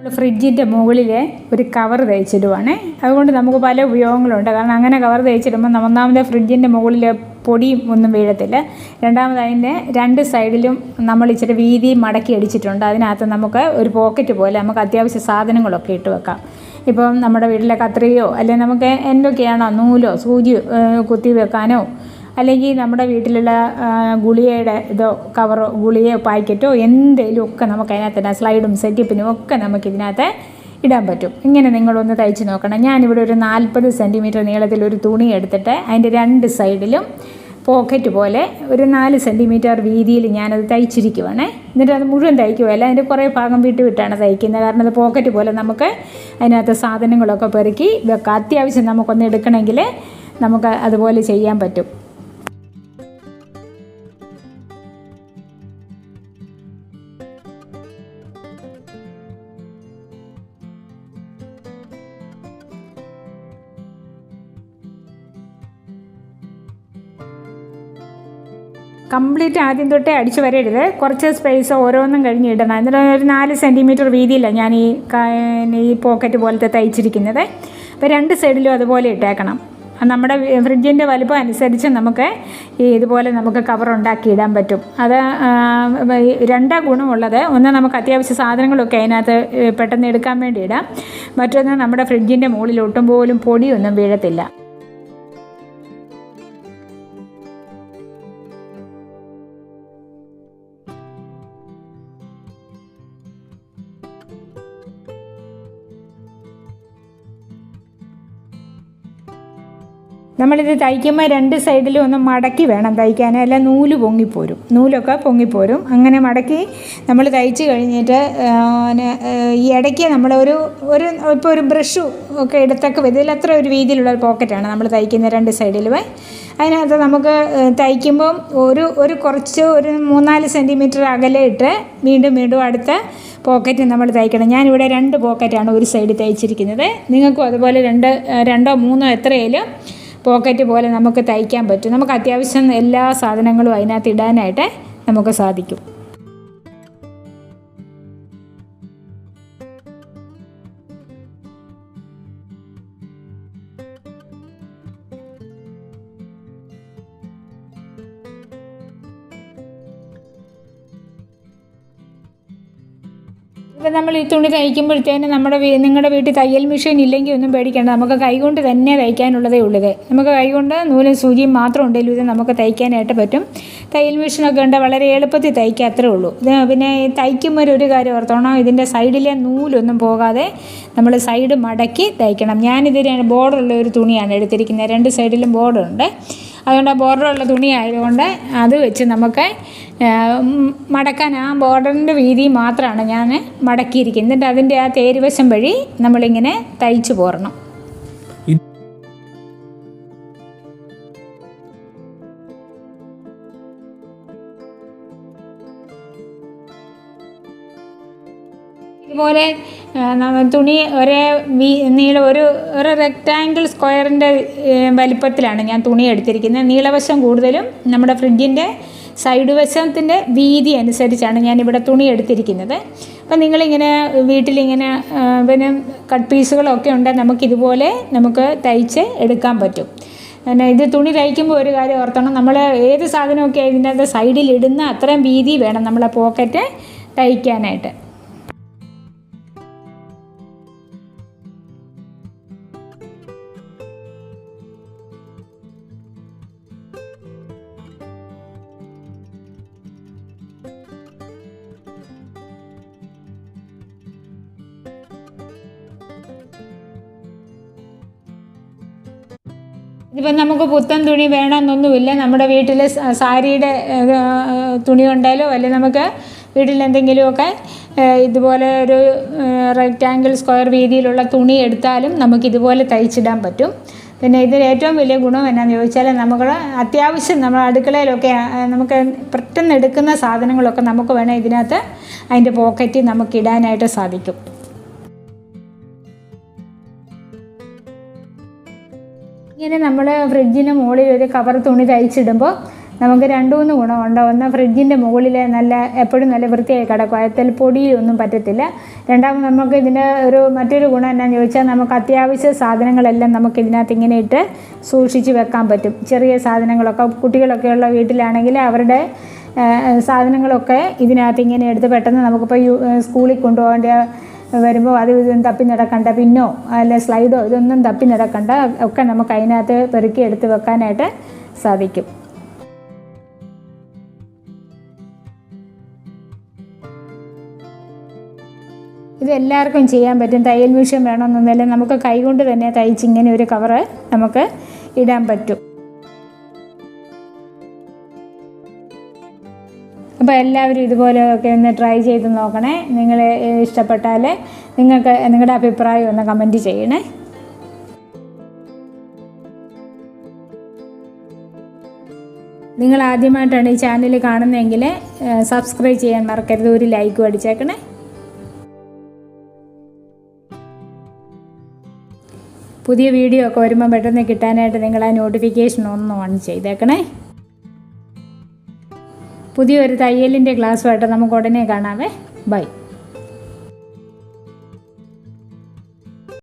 നമ്മൾ ഫ്രിഡ്ജിന്റെ മുകളിൽ ഒരു കവർ തയ്ച്ചിടുവാണേ അതുകൊണ്ട് നമുക്ക് പല ഉപയോഗങ്ങളുണ്ട്. കാരണം അങ്ങനെ കവർ തയ്ച്ചിടുമ്പോൾ ഒന്നാമത് ഫ്രിഡ്ജിന്റെ മുകളിൽ പൊടിയും ഒന്നും വീഴത്തില്ല. രണ്ടാമത് അതിന്റെ രണ്ട് സൈഡിലും നമ്മൾ ഇച്ചിരി വീതി മടക്കി അടിച്ചിട്ടുണ്ട്. അതിനകത്ത് നമുക്ക് ഒരു പോക്കറ്റ് പോലെ നമുക്ക് അത്യാവശ്യ സാധനങ്ങളൊക്കെ ഇട്ട് വെക്കാം. ഇപ്പം നമ്മുടെ വീട്ടിലെ കത്രികയോ അല്ലെങ്കിൽ നമുക്ക് എന്തൊക്കെയാണോ നൂലോ സൂചിയോ കുത്തി വെക്കാനോ അല്ലെങ്കിൽ നമ്മുടെ വീട്ടിലുള്ള ഗുളിയയുടെ ഇതോ കവറോ ഗുളികയോ പാക്കറ്റോ എന്തെങ്കിലും ഒക്കെ നമുക്ക് അതിനകത്ത് സ്ലൈഡും സെറ്റപ്പിനും ഒക്കെ നമുക്ക് ഇതിനകത്ത് ഇടാൻ പറ്റും. ഇങ്ങനെ നിങ്ങളൊന്ന് തയ്ച്ച് നോക്കണം. ഞാനിവിടെ ഒരു നാൽപ്പത് സെന്റിമീറ്റർ നീളത്തിൽ ഒരു തുണി എടുത്തിട്ട് അതിന്റെ രണ്ട് സൈഡിലും പോക്കറ്റ് പോലെ ഒരു നാല് സെന്റിമീറ്റർ വീതിയിൽ ഞാനത് തയ്ച്ചിരിക്കുവാണേ. എന്നിട്ട് അത് മുഴുവൻ തയ്ക്കുകയല്ല അതിന്റെ കുറേ ഭാഗം വിട്ട് വിട്ടാണ് തയ്ക്കുന്നത്. കാരണം അത് പോക്കറ്റ് പോലെ നമുക്ക് അതിനകത്ത് സാധനങ്ങളൊക്കെ പെറുക്കി വെക്കാം. അത്യാവശ്യം നമുക്കൊന്ന് എടുക്കണമെങ്കിൽ നമുക്ക് അതുപോലെ ചെയ്യാൻ പറ്റും. കംപ്ലീറ്റ് ആദ്യം തൊട്ടേ അടിച്ചു വരരുത് കുറച്ച് സ്പേസ് ഓരോന്നും കഴിഞ്ഞ് ഇടണം. എന്നിട്ട് ഒരു നാല് സെന്റിമീറ്റർ വീതിയിലാണ് ഞാൻ ഈ ഈ പോക്കറ്റ് പോലത്തെ തയ്ച്ചിരിക്കുന്നത്. അപ്പോൾ രണ്ട് സൈഡിലും അതുപോലെ ഇട്ടേക്കണം. നമ്മുടെ ഫ്രിഡ്ജിന്റെ വലുപ്പം അനുസരിച്ച് നമുക്ക് ഇതുപോലെ നമുക്ക് കവർ ഉണ്ടാക്കി ഇടാൻ പറ്റും. അത് രണ്ടാ ഗുണമുള്ളത്. ഒന്ന് നമുക്ക് അത്യാവശ്യ സാധനങ്ങളൊക്കെ അതിനകത്ത് പെട്ടെന്ന് എടുക്കാൻ വേണ്ടി ഇടാം. മറ്റൊന്ന് നമ്മുടെ ഫ്രിഡ്ജിന്റെ മുകളിൽ ഒട്ടും പോലും പൊടിയൊന്നും വീഴത്തില്ല. നമ്മളിത് തയ്ക്കുമ്പോൾ രണ്ട് സൈഡിലും ഒന്ന് മടക്കി വേണം തയ്ക്കാൻ അല്ല നൂൽ പൊങ്ങിപ്പോരും. നൂലൊക്കെ പൊങ്ങിപ്പോരും. അങ്ങനെ മടക്കി നമ്മൾ തയ്ച്ച് കഴിഞ്ഞിട്ട് ഈ ഇടയ്ക്ക് നമ്മൾ ഒരു ഒരു ഇപ്പോൾ ഒരു ബ്രഷ് ഒക്കെ എടുത്തൊക്കെ ഇതിലത്ര ഒരു രീതിയിലുള്ള ഒരു പോക്കറ്റാണ് നമ്മൾ തയ്ക്കുന്ന രണ്ട് സൈഡിലും. അതിനകത്ത് നമുക്ക് തയ്ക്കുമ്പം ഒരു ഒരു കുറച്ച് ഒരു മൂന്നാൽ സെന്റിമീറ്റർ അകലെ ഇട്ട് വീണ്ടും വീണ്ടും അടുത്ത പോക്കറ്റ് നമ്മൾ തയ്ക്കണം. ഞാനിവിടെ രണ്ട് പോക്കറ്റാണ് ഒരു സൈഡിൽ തയ്ച്ചിരിക്കുന്നത്. നിങ്ങൾക്കും അതുപോലെ രണ്ട് രണ്ടോ മൂന്നോ എത്രയായാലും പോക്കറ്റ് പോലെ നമുക്ക് തയ്ക്കാൻ പറ്റും. നമുക്ക് അത്യാവശ്യം എല്ലാ സാധനങ്ങളും അതിനകത്ത് ഇടാനായിട്ട് നമുക്ക് സാധിക്കും. ഇപ്പം നമ്മൾ ഈ തുണി തയ്ക്കുമ്പോഴത്തേന് നമ്മുടെ നിങ്ങളുടെ വീട്ടിൽ തയ്യൽ മെഷീൻ ഇല്ലെങ്കിൽ ഒന്നും പേടിക്കേണ്ട. നമുക്ക് കൈകൊണ്ട് തന്നെ തയ്ക്കാനുള്ളതേ ഉള്ളത് നമുക്ക് കൈകൊണ്ട് നൂലും സൂചിയും മാത്രം ഉണ്ടെങ്കിലും ഇത് നമുക്ക് തയ്ക്കാനായിട്ട് പറ്റും. തയ്യൽ മെഷീനൊക്കെ ഉണ്ട് വളരെ എളുപ്പത്തിൽ തയ്ക്കുക അത്രേ ഉള്ളൂ. ഇത് പിന്നെ തയ്ക്കുമ്പോൾ ഒരു കാര്യം ഓർത്തോണം ഇതിന്റെ സൈഡിലെ നൂലൊന്നും പോകാതെ നമ്മൾ സൈഡ് മടക്കി തയ്ക്കണം. ഞാനിത് ബോർഡറുള്ള ഒരു തുണിയാണ് എടുത്തിരിക്കുന്നത്. രണ്ട് സൈഡിലും ബോർഡറുണ്ട് അതുകൊണ്ട് ബോർഡറുള്ള തുണി ആയതുകൊണ്ട് അത് വെച്ച് നമുക്ക് മടക്കാൻ ആ ബോർഡറിന്റെ വീതി മാത്രമാണ് ഞാൻ മടക്കിയിരിക്കുന്നത്. എന്നിട്ട് അതിന്റെ ആ തേരുവശം വഴി നമ്മളിങ്ങനെ തയ്ച്ചു പോരണം. ഇതുപോലെ തുണി ഒരേ നീളം ഒരു ഒരു റെക്റ്റാങ്കിൾ സ്ക്വയറിന്റെ വലിപ്പത്തിലാണ് ഞാൻ തുണി എടുത്തിരിക്കുന്നത്. നീളവശം കൂടുതലും നമ്മുടെ ഫ്രിഡ്ജിന്റെ സൈഡ് വശത്തിന്റെ വീതി അനുസരിച്ചാണ് ഞാനിവിടെ തുണി എടുത്തിരിക്കുന്നത്. അപ്പം നിങ്ങളിങ്ങനെ വീട്ടിലിങ്ങനെ പിന്നെ കട്ട് പീസുകളൊക്കെ ഉണ്ടെങ്കിൽ നമുക്കിതുപോലെ നമുക്ക് തയ്ച്ച് എടുക്കാൻ പറ്റും. പിന്നെ ഇത് തുണി തയ്ക്കുമ്പോൾ ഒരു കാര്യം ഓർത്തണം. നമ്മൾ ഏത് സാധനമൊക്കെ ഇതിന്റെ സൈഡിൽ ഇടുന്ന അത്രയും വീതി വേണം നമ്മളെ പോക്കറ്റ് തയ്ക്കാനായിട്ട്. ഇതിപ്പം നമുക്ക് പുത്തൻ തുണി വേണമെന്നൊന്നുമില്ല. നമ്മുടെ വീട്ടിൽ സാരിയുടെ തുണി ഉണ്ടായാലോ അല്ലെങ്കിൽ നമുക്ക് വീട്ടിൽ എന്തെങ്കിലുമൊക്കെ ഇതുപോലെ ഒരു റെക്റ്റാങ്കിൾ സ്ക്വയർ വീതിയിലുള്ള തുണി എടുത്താലും നമുക്ക് ഇതുപോലെ തയ്ച്ചിടാൻ പറ്റും. പിന്നെ ഇതിൽ ഏറ്റവും വലിയ ഗുണം എന്നാന്ന് ചോദിച്ചാൽ നമുക്ക് അത്യാവശ്യം നമ്മൾ അടുക്കളയിലൊക്കെ നമുക്ക് പെട്ടെന്ന് എടുക്കുന്ന സാധനങ്ങളൊക്കെ നമുക്ക് വേണേൽ ഇതിനകത്ത് അതിന്റെ പോക്കറ്റ് നമുക്ക് ഇടാനായിട്ട് സാധിക്കും. ഇങ്ങനെ നമ്മൾ ഫ്രിഡ്ജിന് മുകളിൽ ഒരു കവർ തുണി തയ്ച്ചിടുമ്പോൾ നമുക്ക് രണ്ട് മൂന്ന് ഗുണമുണ്ട്. ഒന്ന് ഫ്രിഡ്ജിന്റെ മുകളിൽ നല്ല എപ്പോഴും നല്ല വൃത്തിയായി കിടക്കും. അതിൽ പൊടിയൊന്നും പറ്റത്തില്ല. രണ്ടാമത് നമുക്ക് ഇതിന് ഒരു മറ്റൊരു ഗുണം എന്നാന്ന് ചോദിച്ചാൽ നമുക്ക് അത്യാവശ്യ സാധനങ്ങളെല്ലാം നമുക്ക് ഇതിനകത്ത് ഇങ്ങനെ ഇട്ട് സൂക്ഷിച്ച് വെക്കാൻ പറ്റും. ചെറിയ സാധനങ്ങളൊക്കെ കുട്ടികളൊക്കെ ഉള്ള വീട്ടിലാണെങ്കിൽ അവരുടെ സാധനങ്ങളൊക്കെ ഇതിനകത്ത് ഇങ്ങനെ എടുത്ത് പെട്ടെന്ന് നമുക്കിപ്പോൾ സ്കൂളിൽ കൊണ്ടുപോകേണ്ട വരുമ്പോൾ അത് ഇതൊന്നും തപ്പി നടക്കണ്ട. പിന്നോ അല്ലെ സ്ലൈഡോ ഇതൊന്നും തപ്പി നടക്കണ്ട. ഒക്കെ നമുക്ക് അതിനകത്ത് പെറുക്കി എടുത്ത് വെക്കാനായിട്ട് സാധിക്കും. ഇത് എല്ലാവർക്കും ചെയ്യാൻ പറ്റും. തയ്യൽ മിഷ്യം വേണമെന്നൊന്നുമില്ല. നമുക്ക് കൈകൊണ്ട് തന്നെ തയ്ച്ച് ഇങ്ങനെ ഒരു കവറ് നമുക്ക് ഇടാൻ പറ്റും. അപ്പോൾ എല്ലാവരും ഇതുപോലെയൊക്കെ ഒന്ന് ട്രൈ ചെയ്ത് നോക്കണേ. നിങ്ങൾ ഇഷ്ടപ്പെട്ടാൽ നിങ്ങൾക്ക് നിങ്ങളുടെ അഭിപ്രായം ഒന്ന് കമന്റ് ചെയ്യണേ. നിങ്ങൾ ആദ്യമായിട്ടാണ് ഈ ചാനൽ കാണുന്നതെങ്കിൽ സബ്സ്ക്രൈബ് ചെയ്യാൻ മറക്കരുത്. ഒരു ലൈക്കും അടിച്ചേക്കണേ. പുതിയ വീഡിയോ ഒക്കെ വരുമ്പോൾ പെട്ടെന്ന് കിട്ടാനായിട്ട് നിങ്ങൾ ആ നോട്ടിഫിക്കേഷൻ ഒന്ന് ഓൺ ചെയ്തേക്കണേ. പുതിയൊരു തയ്യലിന്റെ ക്ലാസ്സുമായിട്ട് നമുക്ക് ഉടനെ കാണാമേ. ബൈ.